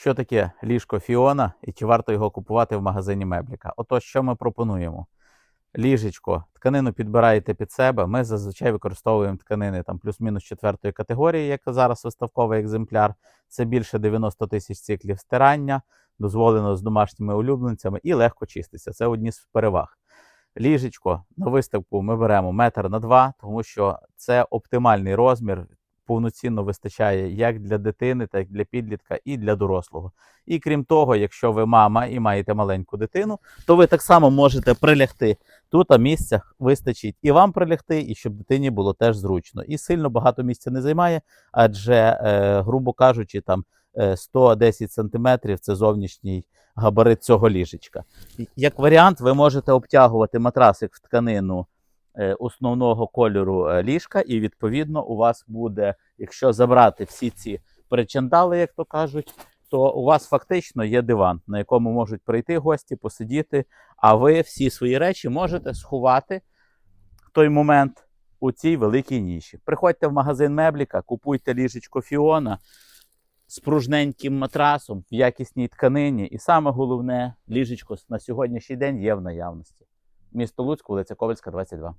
Що таке ліжко Фіона і чи варто його купувати в магазині Мебліка? Отож, що ми пропонуємо? Ліжечко, тканину підбираєте під себе. Ми зазвичай використовуємо тканини там плюс-мінус четвертої категорії, як зараз виставковий екземпляр. Це більше 90 тисяч циклів стирання, дозволено з домашніми улюбленцями і легко чиститься. Це одні з переваг. Ліжечко на виставку ми беремо метр на два, тому що це оптимальний розмір. Повноцінно вистачає як для дитини, так і для підлітка, і для дорослого. І крім того, якщо ви мама і маєте маленьку дитину, то ви так само можете прилягти. Тут а місця вистачить і вам прилягти, і щоб дитині було теж зручно. І сильно багато місця не займає, адже, е, грубо кажучи, там е, 110 сантиметрів це зовнішній габарит цього ліжечка. Як варіант, ви можете обтягувати матрасик в тканину е, основного кольору е, ліжка, і відповідно у вас буде, якщо забрати всі ці причандали, як то кажуть, то у вас фактично є диван, на якому можуть прийти гості, посидіти, а ви всі свої речі можете сховати в той момент у цій великій ніші. Приходьте в магазин Мебліка, купуйте ліжечко Фіона з пружненьким матрасом в якісній тканині. І саме головне, ліжечко на сьогоднішній день є в наявності. Місто Луцьк, вулиця Ковальська, 22.